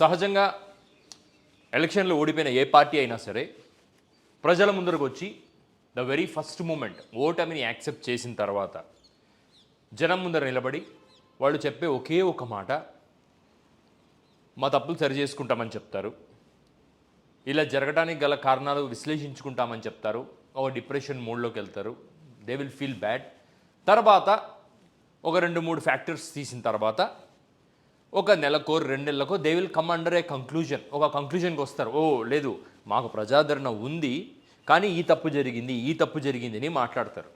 సహజంగా ఎలక్షన్లో ఓడిపోయిన ఏ పార్టీ అయినా సరే ప్రజల ముందరకు వచ్చి ద వెరీ ఫస్ట్ మూమెంట్ ఓటమిని యాక్సెప్ట్ చేసిన తర్వాత జనం ముందర నిలబడి వాళ్ళు చెప్పే ఒకే ఒక మాట మా తప్పులు సరి చేసుకుంటామని చెప్తారు. ఇలా జరగడానికి గల కారణాలు విశ్లేషించుకుంటామని చెప్తారు. ఒక డిప్రెషన్ మూడ్లోకి వెళ్తారు. దే విల్ ఫీల్ బ్యాడ్ తర్వాత ఒక రెండు మూడు ఫ్యాక్టర్స్ తీసిన తర్వాత ఒక నెలకో రెండు నెలలకో they will come under a conclusion ఒక కంక్లూజన్కి వస్తారు. ఓ లేదు మాకు ప్రజాదరణ ఉంది కానీ ఈ తప్పు జరిగింది ఈ తప్పు జరిగింది అని మాట్లాడతారు.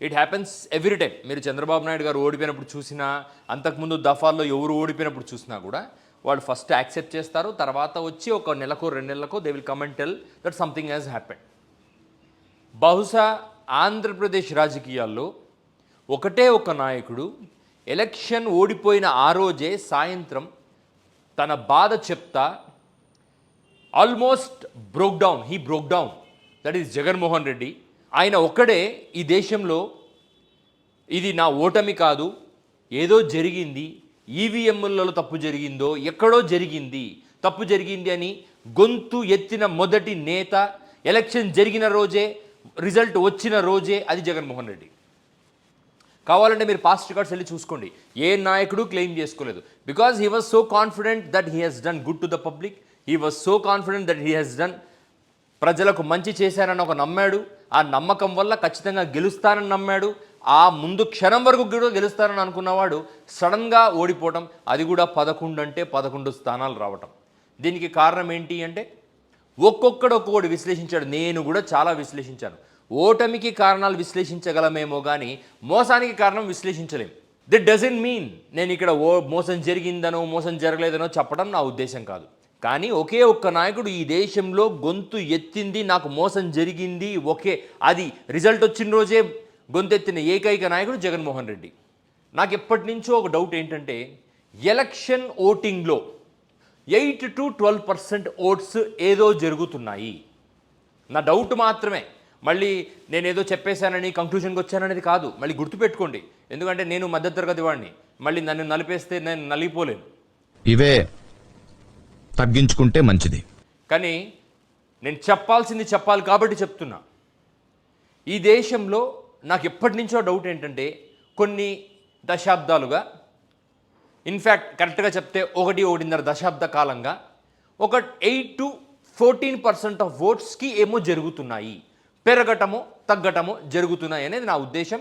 ఇట్ హ్యాపెన్స్ ఎవ్రీ టైం మీరు చంద్రబాబు నాయుడు గారు ఓడిపోయినప్పుడు చూసినా అంతకుముందు దఫాల్లో ఎవరు ఓడిపోయినప్పుడు చూసినా కూడా వాళ్ళు ఫస్ట్ యాక్సెప్ట్ చేస్తారు తర్వాత వచ్చి ఒక నెలకో రెండు నెలలకో they will come tell that something has happen బహుశా ఆంధ్రప్రదేశ్ రాజకీయాల్లో ఒకటే ఒక నాయకుడు ఎలక్షన్ ఓడిపోయిన ఆ రోజే సాయంత్రం తన బాధ చెప్తా almost broke down he broke down that is Jaganmohan Reddy. ఆయన ఒక్కడే ఈ దేశంలో ఇది నా ఓటమి కాదు. ఏదో జరిగింది. ఈవీఎంలలో తప్పు జరిగిందో ఎక్కడో జరిగింది. తప్పు జరిగింది అని గొంతు ఎత్తిన మొదటి నేత ఎలక్షన్ జరిగిన రోజే రిజల్ట్ వచ్చిన రోజే అది జగన్మోహన్ రెడ్డి. కావాలంటే మీరు పాస్ట్ రికార్డ్స్ వెళ్ళి చూసుకోండి. ఏ నాయకుడు క్లెయిమ్ చేసుకోలేదు. Because he was so confident that he has done good to the public he was so confident that he has done ప్రజలకు మంచి చేశానని ఒక నమ్మాడు. ఆ నమ్మకం వల్ల ఖచ్చితంగా గెలుస్తానని నమ్మాడు. ఆ ముందు క్షణం వరకు కూడా గెలుస్తానని అనుకున్నవాడు సడన్గా ఓడిపోవటం అది కూడా పదకొండు అంటే పదకొండు స్థానాలు రావటం. దీనికి కారణం ఏంటి అంటే ఒక్కొక్కడు ఒక్కొక్కడు విశ్లేషించాడు. నేను కూడా చాలా విశ్లేషించాను. ఓటమికి కారణాలు విశ్లేషించగలమేమో కానీ మోసానికి కారణం విశ్లేషించలేం. దిట్ డజన్ మీన్ నేను ఇక్కడ ఓ మోసం జరిగిందనో మోసం జరగలేదనో చెప్పడం నా ఉద్దేశం కాదు. కానీ ఒకే ఒక్క నాయకుడు ఈ దేశంలో గొంతు ఎత్తింది నాకు మోసం జరిగింది ఒకే అది రిజల్ట్ వచ్చిన రోజే గొంతెత్తిన ఏకైక నాయకుడు జగన్మోహన్ రెడ్డి. నాకు ఎప్పటి నుంచో ఒక డౌట్ ఏంటంటే ఎలక్షన్ ఓటింగ్లో eight to twelve percent votes ఏదో జరుగుతున్నాయి. నా డౌట్ మాత్రమే. మళ్ళీ నేను ఏదో చెప్పేశానని కంక్లూజన్కి వచ్చాననేది కాదు. మళ్ళీ గుర్తుపెట్టుకోండి. ఎందుకంటే నేను మధ్యతరగతి వాడిని. మళ్ళీ నన్ను నలిపేస్తే నేను నలిగిపోలేను. ఇవే తగ్గించుకుంటే మంచిది. కానీ నేను చెప్పాల్సింది చెప్పాలి కాబట్టి చెప్తున్నా. ఈ దేశంలో నాకు ఎప్పటి నుంచో డౌట్ ఏంటంటే కొన్ని దశాబ్దాలుగా ఇన్ఫ్యాక్ట్ కరెక్ట్గా చెప్తే ఒకటి ఒకటిన్నర దశాబ్ద కాలంగా ఒక eight to fourteen percent of ఓట్స్కి ఏమో జరుగుతున్నాయి. పెరగటము తగ్గటము జరుగుతున్నాయి అనేది నా ఉద్దేశం.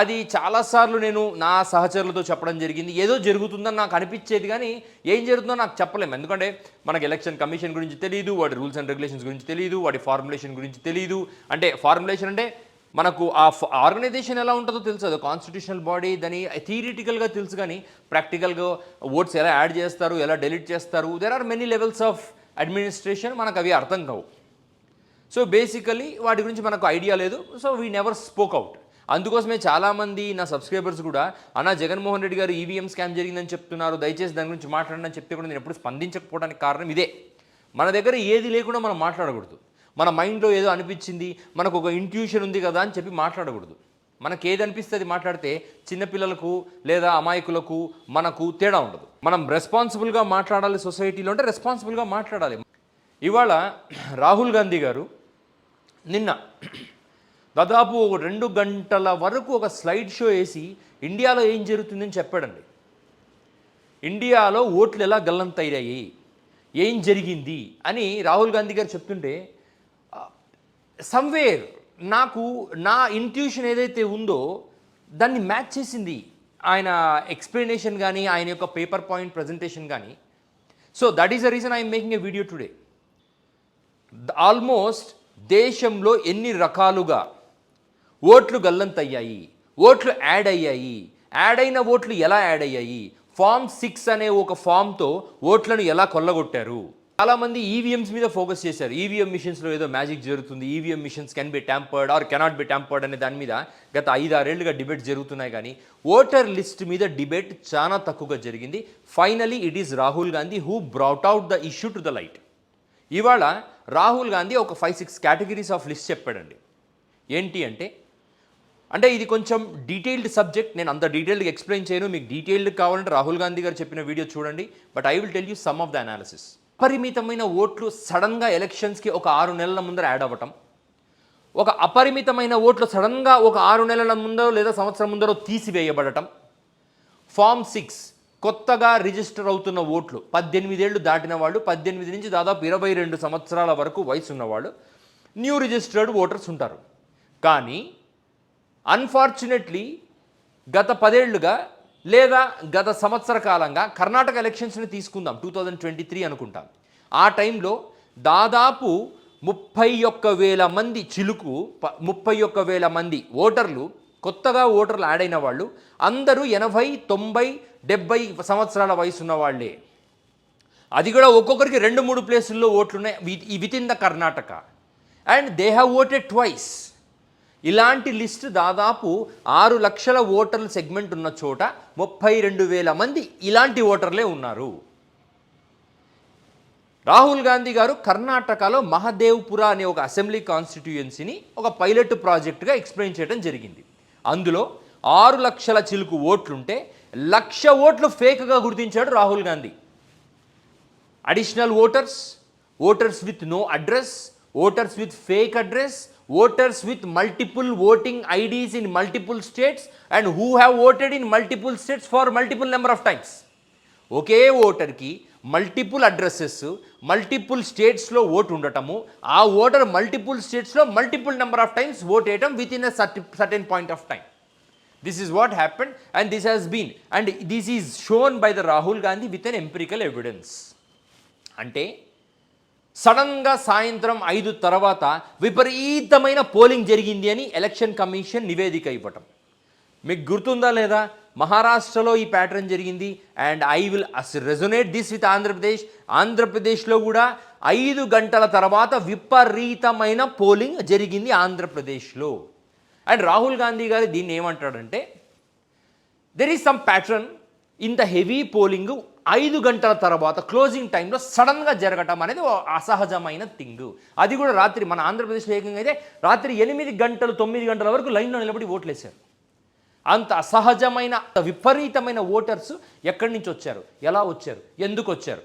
అది చాలాసార్లు నేను నా సహచరులతో చెప్పడం జరిగింది. ఏదో జరుగుతుందని నాకు అనిపించేది కానీ ఏం జరుగుతుందో నాకు చెప్పలేము ఎందుకంటే మనకి ఎలక్షన్ కమిషన్ గురించి తెలియదు వాటి రూల్స్ అండ్ రెగ్యులేషన్స్ గురించి తెలియదు వాటి ఫార్ములేషన్ గురించి తెలియదు అంటే ఫార్ములేషన్ అంటే మనకు ఆ ఆర్గనైజేషన్ ఎలా ఉంటుందో తెలుసు. అది కాన్స్టిట్యూషనల్ బాడీ దాని థియరిటికల్గా తెలుసు కానీ ప్రాక్టికల్గా ఓట్స్ ఎలా యాడ్ చేస్తారు ఎలా డెలీట్ చేస్తారు. There are many levels of administration మనకు అవి అర్థం కావు. సో బేసికలీ వాటి గురించి మనకు ఐడియా లేదు. So we never spoke out అందుకోసమే చాలామంది నా సబ్స్క్రైబర్స్ కూడా అన్నా జగన్మోహన్ రెడ్డి గారు ఈవీఎం స్కామ్ జరిగిందని చెప్తున్నారు. దయచేసి దాని గురించి మాట్లాడండి అని చెప్తే కూడా నేను ఎప్పుడు స్పందించకపోవడానికి కారణం ఇదే. మన దగ్గర ఏది లేకుండా మనం మాట్లాడకూడదు. మన మైండ్లో ఏదో అనిపించింది మనకు ఒక ఇంట్యూషన్ ఉంది కదా అని చెప్పి మాట్లాడకూడదు. మనకి ఏది అనిపిస్తే అది మాట్లాడితే చిన్నపిల్లలకు లేదా అమాయకులకు మనకు తేడా ఉండదు. మనం రెస్పాన్సిబుల్గా మాట్లాడాలి సొసైటీలో అంటే రెస్పాన్సిబుల్గా మాట్లాడాలి. ఇవాళ రాహుల్ గాంధీ గారు నిన్న దాదాపు ఒక రెండు గంటల వరకు ఒక స్లైడ్ షో వేసి ఇండియాలో ఏం జరుగుతుందని చెప్పాడండి. ఇండియాలో ఓట్లు ఎలా గల్లంతయ్యాయి? ఏం జరిగింది? అని రాహుల్ గాంధీ గారు చెప్తుంటే సమ్వేర్ నాకు నా ఇంట్యూషన్ ఏదైతే ఉందో దాన్ని మ్యాచ్ చేసింది ఆయన ఎక్స్ప్లెనేషన్ కానీ ఆయన యొక్క పేపర్ పాయింట్ ప్రజెంటేషన్ కానీ so that is the reason I'm making a video today almost దేశంలో ఎన్ని రకాలుగా ఓట్లు గల్లంతయ్యాయి ఓట్లు యాడ్ అయ్యాయి యాడ్ అయిన ఓట్లు ఎలా యాడ్ అయ్యాయి ఫామ్ సిక్స్ అనే ఒక ఫామ్తో ఓట్లను ఎలా కొల్లగొట్టారు? చాలామంది ఈవీఎంస్ మీద ఫోకస్ చేశారు. ఈవీఎం మిషన్స్లో ఏదో మ్యాజిక్ జరుగుతుంది. EVM machines can be tampered or cannot be tampered అనే దాని మీద గత ఐదారేళ్ళుగా డిబేట్ జరుగుతున్నాయి కానీ ఓటర్ లిస్ట్ మీద డిబేట్ చాలా తక్కువగా జరిగింది. Finally it is Rahul Gandhi who brought out the issue to the light ఇవాళ రాహుల్ గాంధీ ఒక five six categories of list చెప్పాడండి. ఏంటి అంటే అంటే ఇది కొంచెం డీటెయిల్డ్ సబ్జెక్ట్ నేను అంత డీటెయిల్డ్గా ఎక్స్ప్లెయిన్ చేయను మీకు డీటెయిల్డ్ కావాలంటే రాహుల్ గాంధీ గారు చెప్పిన వీడియో చూడండి but I will tell you some of the analysis అపరిమితమైన ఓట్లు సడన్గా ఎలక్షన్స్కి ఒక ఆరు నెలల ముందర యాడ్ అవ్వటం ఒక అపరిమితమైన ఓట్లు సడన్గా ఒక ఆరు నెలల ముందరో లేదా సంవత్సరం ముందరో తీసివేయబడటం ఫామ్ సిక్స్ కొత్తగా రిజిస్టర్ అవుతున్న ఓట్లు పద్దెనిమిదేళ్ళు దాటిన వాళ్ళు పద్దెనిమిది నుంచి దాదాపు ఇరవై రెండు సంవత్సరాల వరకు వయసు ఉన్నవాళ్ళు న్యూ రిజిస్టర్డ్ ఓటర్స్ ఉంటారు. కానీ అన్ఫార్చునేట్లీ గత పదేళ్ళుగా లేదా గత సంవత్సర కాలంగా కర్ణాటక ఎలక్షన్స్ని తీసుకుందాం టూ థౌజండ్ ట్వంటీ త్రీ అనుకుంటాం. ఆ టైంలో దాదాపు ముప్పై ఒక్క వేల మంది చిలుకు ప- ముప్పై ఒక్క వేల మంది ఓటర్లు కొత్తగా ఓటర్లు యాడ్ అయిన వాళ్ళు అందరూ ఎనభై తొంభై డెబ్బై సంవత్సరాల వయసు వాళ్ళే. అది కూడా ఒక్కొక్కరికి రెండు మూడు ప్లేసుల్లో ఓట్లున్నాయి within the Karnataka. And they have voted twice. ఇలాంటి లిస్ట్ దాదాపు ఆరు లక్షల ఓటర్ల సెగ్మెంట్ ఉన్న చోట ముప్పై రెండు వేల మంది ఇలాంటి ఓటర్లే ఉన్నారు. రాహుల్ గాంధీ గారు కర్ణాటకలో మహదేవ్పుర అనే ఒక అసెంబ్లీ కాన్స్టిట్యుయెన్సీని ఒక పైలట్ ప్రాజెక్టుగా ఎక్స్ప్లెయిన్ చేయడం జరిగింది. అందులో ఆరు లక్షల చిలుకు ఓట్లుంటే లక్ష ఓట్లు ఫేక్గా గుర్తించాడు Rahul Gandhi. Additional voters voters with no address voters with fake address voters with multiple voting IDs in multiple states and who have voted in multiple states for multiple number of times ఒకే ఓటర్కి multiple addresses multiple స్టేట్స్లో vote ఉండటము ఆ voter multiple స్టేట్స్లో multiple number of times vote వేయటం within a certain point of time this is what happened and this has been and this is shown by the Rahul Gandhi with an empirical evidence అంటే సడన్గా సాయంత్రం ఐదు తర్వాత విపరీతమైన polling జరిగింది అని election commission నివేదిక ఇవ్వటం. మీకు గుర్తుందా లేదా? మహారాష్ట్రలో ఈ ప్యాటర్న్ జరిగింది. And I will resonate this with Andhra Pradesh ఆంధ్రప్రదేశ్లో కూడా ఐదు గంటల తర్వాత విపరీతమైన పోలింగ్ జరిగింది ఆంధ్రప్రదేశ్లో అండ్ రాహుల్ గాంధీ గారు దీన్ని ఏమంటాడంటే దెర్ ఈస్ సమ్ ప్యాటర్న్ ఇంత హెవీ పోలింగ్ ఐదు గంటల తర్వాత క్లోజింగ్ టైంలో సడన్గా జరగటం అనేది ఓ అసహజమైన థింగ్. అది కూడా రాత్రి మన ఆంధ్రప్రదేశ్లో ఏకంగా అయితే రాత్రి ఎనిమిది గంటలు తొమ్మిది గంటల వరకు లైన్లో నిలబడి ఓట్లేశారు. అంత అసహజమైన విపరీతమైన ఓటర్స్ ఎక్కడి నుంచి వచ్చారు? ఎలా వచ్చారు? ఎందుకు వచ్చారు?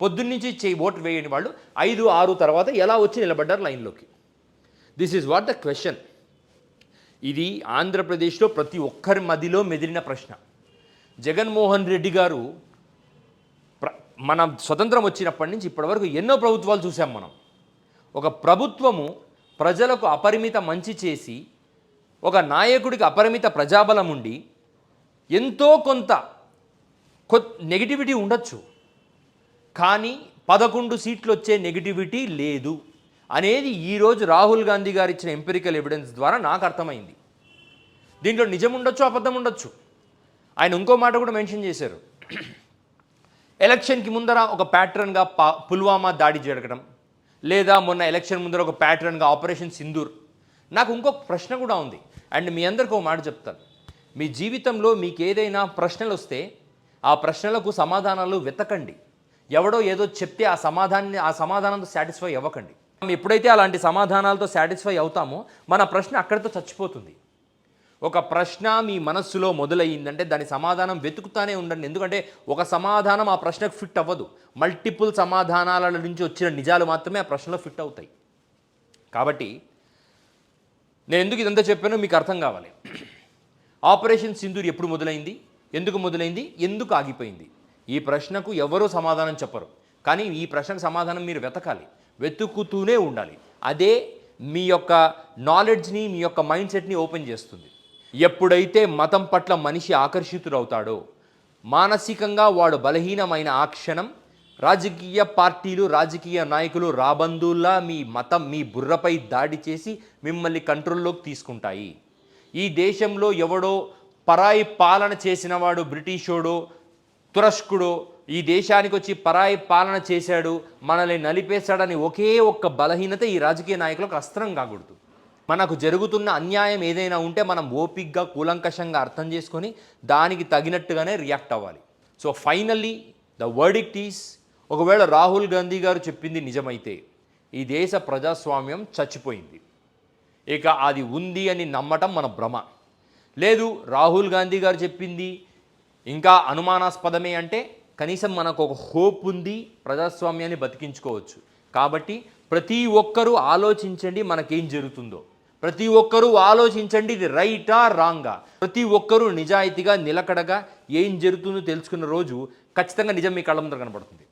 పొద్దున్నుంచి చేయి ఓటు వేయని వాళ్ళు ఐదు ఆరు తర్వాత ఎలా వచ్చి నిలబడ్డారు లైన్లోకి? This is what the question ఇది ఆంధ్రప్రదేశ్లో ప్రతి ఒక్కరి మదిలో మెదిలిన ప్రశ్న. జగన్మోహన్ రెడ్డి గారు ప్ర స్వతంత్రం వచ్చినప్పటి నుంచి ఇప్పటివరకు ఎన్నో ప్రభుత్వాలు చూసాం మనం. ఒక ప్రభుత్వము ప్రజలకు అపరిమిత మంచి చేసి ఒక నాయకుడికి అపరిమిత ప్రజాబలం ఉండి ఎంతో కొంత కొ నెగిటివిటీ ఉండొచ్చు. కానీ పదకొండు సీట్లు వచ్చే నెగిటివిటీ లేదు. అనేది ఈరోజు రాహుల్ గాంధీ గారు ఇచ్చిన ఎంపెరికల్ ఎవిడెన్స్ ద్వారా నాకు అర్థమైంది. దీంట్లో నిజం ఉండొచ్చు అబద్ధం ఉండొచ్చు. ఆయన ఇంకో మాట కూడా మెన్షన్ చేశారు. ఎలక్షన్కి ముందర ఒక ప్యాటర్న్గా పా పుల్వామా దాడి జరగడం లేదా మొన్న ఎలక్షన్ ముందర ఒక ప్యాటర్న్గా ఆపరేషన్ సింధూర్ నాకు ఇంకొక ప్రశ్న కూడా ఉంది. అండ్ మీ అందరికి ఒక మాట చెప్తాను. మీ జీవితంలో మీకు ఏదైనా ప్రశ్నలు వస్తే ఆ ప్రశ్నలకు సమాధానాలు వెతకండి. ఎవడో ఏదో చెప్తే ఆ సమాధానాన్ని ఆ సమాధానంతో సాటిస్ఫై అవ్వకండి. మనం ఎప్పుడైతే అలాంటి సమాధానాలతో సాటిస్ఫై అవుతామో మన ప్రశ్న అక్కడితో చచ్చిపోతుంది. ఒక ప్రశ్న మీ మనస్సులో మొదలయ్యిందంటే దాని సమాధానం వెతుకుతానే ఉండండి. ఎందుకంటే ఒక సమాధానం ఆ ప్రశ్నకు ఫిట్ అవ్వదు. మల్టిపుల్ సమాధానాల నుంచి వచ్చిన నిజాలు మాత్రమే ఆ ప్రశ్నలో ఫిట్ అవుతాయి. కాబట్టి నేను ఎందుకు ఇదంతా చెప్పానో మీకు అర్థం కావాలి. ఆపరేషన్ సింధూర్ ఎప్పుడు మొదలైంది? ఎందుకు మొదలైంది? ఎందుకు ఆగిపోయింది? ఈ ప్రశ్నకు ఎవరూ సమాధానం చెప్పరు. కానీ ఈ ప్రశ్నకు సమాధానం మీరు వెతకాలి. వెతుకుతూనే ఉండాలి. అదే మీ యొక్క నాలెడ్జ్ని మీ యొక్క మైండ్ సెట్ని ఓపెన్ చేస్తుంది. ఎప్పుడైతే మతం పట్ల మనిషి ఆకర్షితుడవుతాడో మానసికంగా వాడు బలహీనమైన ఆ క్షణం రాజకీయ పార్టీలు రాజకీయ నాయకులు రాబందుల్లా మీ మతం మీ బుర్రపై దాడి చేసి మిమ్మల్ని కంట్రోల్లోకి తీసుకుంటాయి. ఈ దేశంలో ఎవడో పరాయి పాలన చేసినవాడు బ్రిటిషోడో తురస్కుడో ఈ దేశానికి వచ్చి పరాయి పాలన చేశాడు మనల్ని నలిపేశాడని ఒకే ఒక్క బలహీనత ఈ రాజకీయ నాయకులకు అస్త్రం కాకూడదు. మనకు జరుగుతున్న అన్యాయం ఏదైనా ఉంటే మనం ఓపిక్గా కూలంకషంగా అర్థం చేసుకొని దానికి తగినట్టుగానే రియాక్ట్ అవ్వాలి. So finally the verdict is ఒకవేళ రాహుల్ గాంధీ గారు చెప్పింది నిజమైతే ఈ దేశ ప్రజాస్వామ్యం చచ్చిపోయింది. ఇక అది ఉంది అని నమ్మటం మన భ్రమ. లేదు రాహుల్ గాంధీ గారు చెప్పింది ఇంకా అనుమానాస్పదమే అంటే కనీసం మనకు ఒక హోప్ ఉంది ప్రజాస్వామ్యాన్ని బతికించుకోవచ్చు. కాబట్టి ప్రతి ఒక్కరూ ఆలోచించండి మనకేం జరుగుతుందో. ప్రతి ఒక్కరూ ఆలోచించండి ఇది రైటా రాంగా. ప్రతి ఒక్కరూ నిజాయితీగా నిలకడగా ఏం జరుగుతుందో తెలుసుకున్న రోజు ఖచ్చితంగా నిజం మీ కళ్ళ ముందర కనపడుతుంది